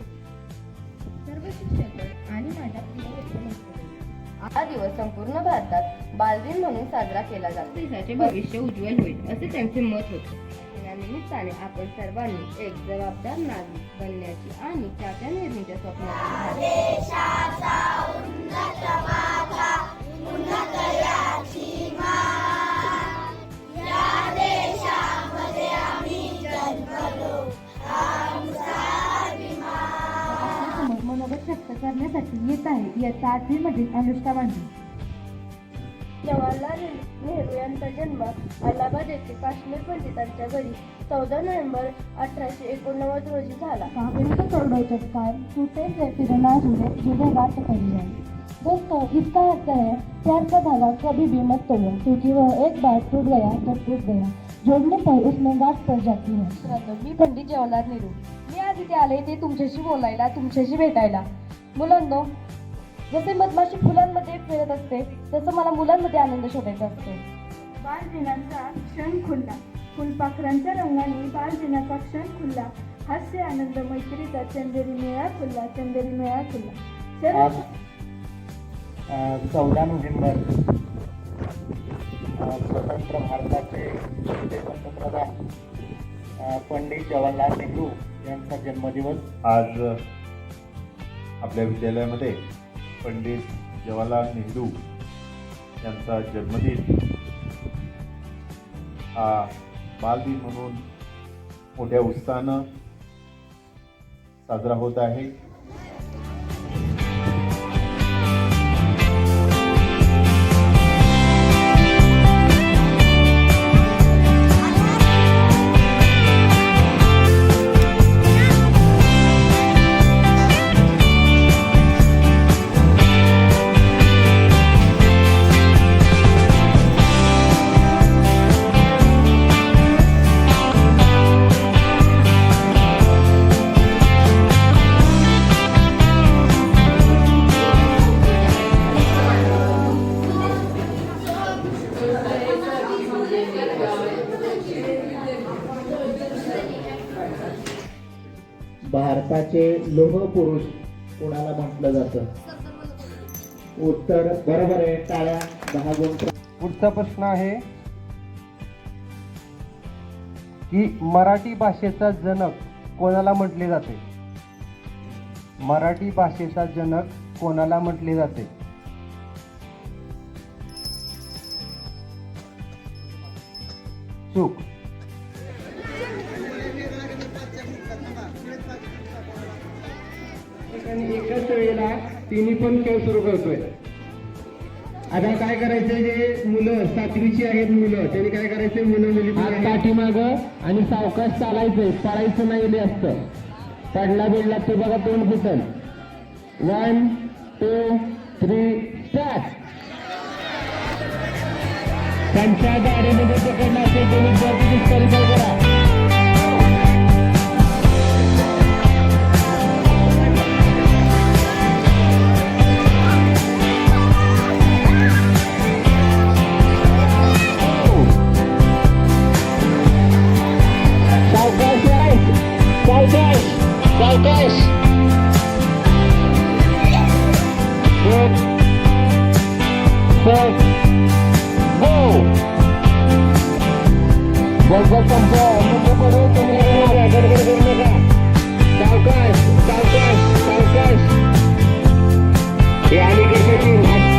करते सर्व शिक्षक आणि मित्रमैत्रिणी. हा दिवस संपूर्ण भारतात बालदिन म्हणून साजरा केला जातो देशाचे भविष्य उज्ज्वल होईल असे त्यांचे मत होते या निमित्ताने आपण सर्वांनी एक जबाबदार नागरिक बनण्याची आणि त्याच्या निर्मितीच्या स्वप्नाची करण्यासाठी येत आहे इयत्ता आठवी मधील अनुष्का मांडे जवाहरलाल नेहरू यांचा जन्म अलाहाबाद येथे काश्मीर पंडितांच्या घरी चौदा नोव्हेंबर अठराशे एकोणनव्वद रोजी झाला. काव्यांचं करोड़ों चटकार टूटे से फिर ना जुड़े जुड़े बात करी जाए दोस्तों इसका अर्थ है प्यार का धागा कभी भी मत तोड़ो क्योंकि वह एक बार टूट गया तो टूट गया जोड़ने पर उसमें गांठ पड़ जाती है. मी पंडित जवाहरलाल नेहरू. मी आज इथे आले ते तुमच्याशी बोलायला तुमच्याशी भेटायला. मुलांनो जसे मधमाशी फुलांमध्ये फिरत असते तसं मला मुलांमध्ये आनंद शोधायचा असतो. बाल दिनाचा क्षण खुलला फुलपाखरांच्या रंगाने बाल दिनाचा क्षण खुलला हास्य आनंद मैत्रीचा चंदेरी मेळा खुलला चंदेरी मेळा खुलला चौदा नोव्हेंबर. स्वतंत्र भारताचे पंडित जवाहरलाल नेहरू यांचा जन्मदिवस. आज आपल्या विद्यालयामध्ये पंडित जवाहरलाल नेहरू यांचा जन्मदिन. हा बालदिन म्हणून मोठ्या उत्साहानं साजरा होत आहे. भारताचे लोह पुरुष कोणाला म्हटलं जातं? उत्तर बरोबर आहे टाळ्या दहा गुण. पुढचा प्रश्न आहे की मराठी भाषेचा जनक कोणाला म्हटले जाते? मराठी भाषेचा जनक कोणाला म्हटले जाते? चूक. एकाच वेळेला तिन्ही पण खेळ सुरू करतोय. आता काय करायचंय जे मुलं सातवीची आहेत मुलं त्यांनी काय करायचंय? मुलं मुली पाठीमाग आणि सावकाश चालायचंय. पळायचं नाही असतं पडला बिडला ते बघा तोंड फुटल वन टू थ्री स्टार्ट त्यांच्या गाडीमध्ये ते विद्यार्थी करा सावकाश सावकाश सावकाश सावकाश या अलीकडे